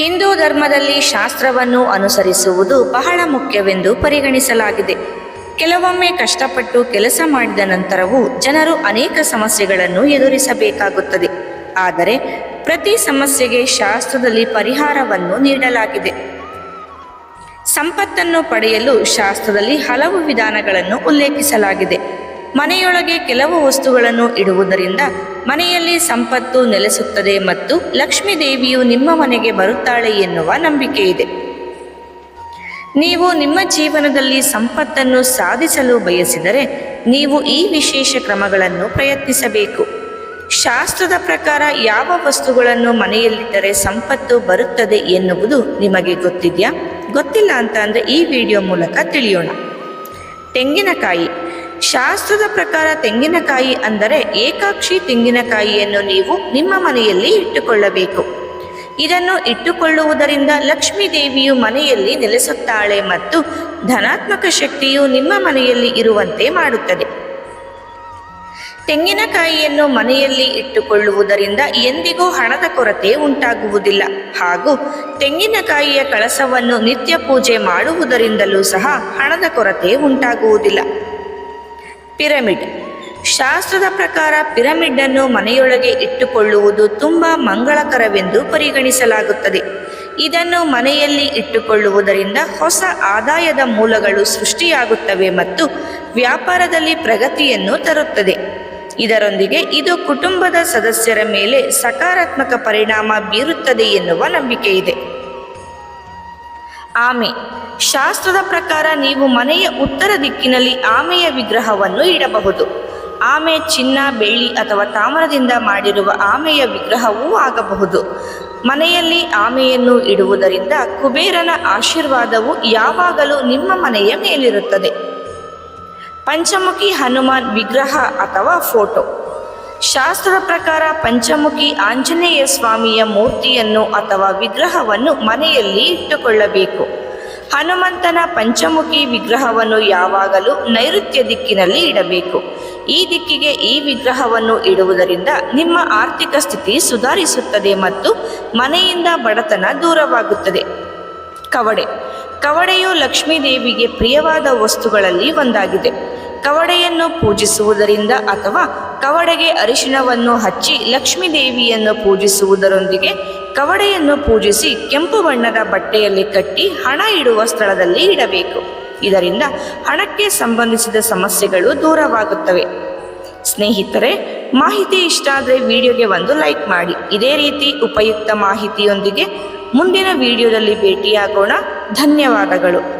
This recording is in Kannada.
ಹಿಂದೂ ಧರ್ಮದಲ್ಲಿ ಶಾಸ್ತ್ರವನ್ನು ಅನುಸರಿಸುವುದು ಬಹಳ ಮುಖ್ಯವೆಂದು ಪರಿಗಣಿಸಲಾಗಿದೆ. ಕೆಲವೊಮ್ಮೆ ಕಷ್ಟಪಟ್ಟು ಕೆಲಸ ಮಾಡಿದ ನಂತರವೂ ಜನರು ಅನೇಕ ಸಮಸ್ಯೆಗಳನ್ನು ಎದುರಿಸಬೇಕಾಗುತ್ತದೆ. ಆದರೆ ಪ್ರತಿ ಸಮಸ್ಯೆಗೆ ಶಾಸ್ತ್ರದಲ್ಲಿ ಪರಿಹಾರವನ್ನು ನೀಡಲಾಗಿದೆ. ಸಂಪತ್ತನ್ನು ಪಡೆಯಲು ಶಾಸ್ತ್ರದಲ್ಲಿ ಹಲವು ವಿಧಾನಗಳನ್ನು ಉಲ್ಲೇಖಿಸಲಾಗಿದೆ. ಮನೆಯೊಳಗೆ ಕೆಲವು ವಸ್ತುಗಳನ್ನು ಇಡುವುದರಿಂದ ಮನೆಯಲ್ಲಿ ಸಂಪತ್ತು ನೆಲೆಸುತ್ತದೆ ಮತ್ತು ಲಕ್ಷ್ಮೀ ದೇವಿಯು ನಿಮ್ಮ ಮನೆಗೆ ಬರುತ್ತಾಳೆ ಎನ್ನುವ ನಂಬಿಕೆ ಇದೆ. ನೀವು ನಿಮ್ಮ ಜೀವನದಲ್ಲಿ ಸಂಪತ್ತನ್ನು ಸಾಧಿಸಲು ಬಯಸಿದರೆ ನೀವು ಈ ವಿಶೇಷ ಕ್ರಮಗಳನ್ನು ಪ್ರಯತ್ನಿಸಬೇಕು. ಶಾಸ್ತ್ರದ ಪ್ರಕಾರ ಯಾವ ವಸ್ತುಗಳನ್ನು ಮನೆಯಲ್ಲಿಟ್ಟರೆ ಸಂಪತ್ತು ಬರುತ್ತದೆ ಎನ್ನುವುದು ನಿಮಗೆ ಗೊತ್ತಿದೆಯಾ? ಗೊತ್ತಿಲ್ಲ ಅಂತ ಅಂದರೆ ಈ ವಿಡಿಯೋ ಮೂಲಕ ತಿಳಿಯೋಣ. ತೆಂಗಿನಕಾಯಿ. ಶಾಸ್ತ್ರದ ಪ್ರಕಾರ ತೆಂಗಿನಕಾಯಿ ಅಂದರೆ ಏಕಾಕ್ಷಿ ತೆಂಗಿನಕಾಯಿಯನ್ನು ನೀವು ನಿಮ್ಮ ಮನೆಯಲ್ಲಿ ಇಟ್ಟುಕೊಳ್ಳಬೇಕು. ಇದನ್ನು ಇಟ್ಟುಕೊಳ್ಳುವುದರಿಂದ ಲಕ್ಷ್ಮೀ ದೇವಿಯು ಮನೆಯಲ್ಲಿ ನೆಲೆಸುತ್ತಾಳೆ ಮತ್ತು ಧನಾತ್ಮಕ ಶಕ್ತಿಯು ನಿಮ್ಮ ಮನೆಯಲ್ಲಿ ಇರುವಂತೆ ಮಾಡುತ್ತದೆ. ತೆಂಗಿನಕಾಯಿಯನ್ನು ಮನೆಯಲ್ಲಿ ಇಟ್ಟುಕೊಳ್ಳುವುದರಿಂದ ಎಂದಿಗೂ ಹಣದ ಕೊರತೆ ಉಂಟಾಗುವುದಿಲ್ಲ. ಹಾಗೂ ತೆಂಗಿನಕಾಯಿಯ ಕಳಸವನ್ನು ನಿತ್ಯ ಪೂಜೆ ಮಾಡುವುದರಿಂದಲೂ ಸಹ ಹಣದ ಕೊರತೆ ಉಂಟಾಗುವುದಿಲ್ಲ. ಪಿರಮಿಡ್. ಶಾಸ್ತ್ರದ ಪ್ರಕಾರ ಪಿರಮಿಡ್ ಅನ್ನು ಮನೆಯೊಳಗೆ ಇಟ್ಟುಕೊಳ್ಳುವುದು ತುಂಬ ಮಂಗಳಕರವೆಂದು ಪರಿಗಣಿಸಲಾಗುತ್ತದೆ. ಇದನ್ನು ಮನೆಯಲ್ಲಿ ಇಟ್ಟುಕೊಳ್ಳುವುದರಿಂದ ಹೊಸ ಆದಾಯದ ಮೂಲಗಳು ಸೃಷ್ಟಿಯಾಗುತ್ತವೆ ಮತ್ತು ವ್ಯಾಪಾರದಲ್ಲಿ ಪ್ರಗತಿಯನ್ನು ತರುತ್ತದೆ. ಇದರೊಂದಿಗೆ ಇದು ಕುಟುಂಬದ ಸದಸ್ಯರ ಮೇಲೆ ಸಕಾರಾತ್ಮಕ ಪರಿಣಾಮ ಬೀರುತ್ತದೆ ಎನ್ನುವ ನಂಬಿಕೆ ಇದೆ ಆಮೆ. ಶಾಸ್ತ್ರದ ಪ್ರಕಾರ ನೀವು ಮನೆಯ ಉತ್ತರ ದಿಕ್ಕಿನಲ್ಲಿ ಆಮೆಯ ವಿಗ್ರಹವನ್ನು ಇಡಬಹುದು. ಆಮೆ ಚಿನ್ನ, ಬೆಳ್ಳಿ ಅಥವಾ ತಾಮ್ರದಿಂದ ಮಾಡಿರುವ ಆಮೆಯ ವಿಗ್ರಹವೂ ಆಗಬಹುದು. ಮನೆಯಲ್ಲಿ ಆಮೆಯನ್ನು ಇಡುವುದರಿಂದ ಕುಬೇರನ ಆಶೀರ್ವಾದವು ಯಾವಾಗಲೂ ನಿಮ್ಮ ಮನೆಯ ಮೇಲಿರುತ್ತದೆ. ಪಂಚಮುಖಿ ಹನುಮಾನ್ ವಿಗ್ರಹ ಅಥವಾ ಫೋಟೋ. ಶಾಸ್ತ್ರದ ಪ್ರಕಾರ ಪಂಚಮುಖಿ ಆಂಜನೇಯ ಸ್ವಾಮಿಯ ಮೂರ್ತಿಯನ್ನು ಅಥವಾ ವಿಗ್ರಹವನ್ನು ಮನೆಯಲ್ಲಿ ಇಟ್ಟುಕೊಳ್ಳಬೇಕು. ಹನುಮಂತನ ಪಂಚಮುಖಿ ವಿಗ್ರಹವನ್ನು ಯಾವಾಗಲೂ ನೈಋತ್ಯ ದಿಕ್ಕಿನಲ್ಲಿ ಇಡಬೇಕು. ಈ ದಿಕ್ಕಿಗೆ ಈ ವಿಗ್ರಹವನ್ನು ಇಡುವುದರಿಂದ ನಿಮ್ಮ ಆರ್ಥಿಕ ಸ್ಥಿತಿ ಸುಧಾರಿಸುತ್ತದೆ ಮತ್ತು ಮನೆಯಿಂದ ಬಡತನ ದೂರವಾಗುತ್ತದೆ. ಕವಡೆ. ಕವಡೆಯು ಲಕ್ಷ್ಮೀ ದೇವಿಗೆ ಪ್ರಿಯವಾದ ವಸ್ತುಗಳಲ್ಲಿ ಒಂದಾಗಿದೆ. ಕವಡೆಯನ್ನು ಪೂಜಿಸುವುದರಿಂದ ಅಥವಾ ಕವಡೆಗೆ ಅರಿಶಿಣವನ್ನು ಹಚ್ಚಿ ಲಕ್ಷ್ಮೀ ದೇವಿಯನ್ನು ಪೂಜಿಸುವುದರೊಂದಿಗೆ ಕವಡೆಯನ್ನು ಪೂಜಿಸಿ ಕೆಂಪು ಬಣ್ಣದ ಬಟ್ಟೆಯಲ್ಲಿ ಕಟ್ಟಿ ಹಣ ಇಡುವ ಸ್ಥಳದಲ್ಲಿ ಇಡಬೇಕು. ಇದರಿಂದ ಹಣಕ್ಕೆ ಸಂಬಂಧಿಸಿದ ಸಮಸ್ಯೆಗಳು ದೂರವಾಗುತ್ತವೆ. ಸ್ನೇಹಿತರೆ, ಮಾಹಿತಿ ಇಷ್ಟ ಆದರೆ ವಿಡಿಯೋಗೆ ಒಂದು ಲೈಕ್ ಮಾಡಿ. ಇದೇ ರೀತಿ ಉಪಯುಕ್ತ ಮಾಹಿತಿಯೊಂದಿಗೆ ಮುಂದಿನ ವಿಡಿಯೋದಲ್ಲಿ ಭೇಟಿಯಾಗೋಣ. ಧನ್ಯವಾದಗಳು.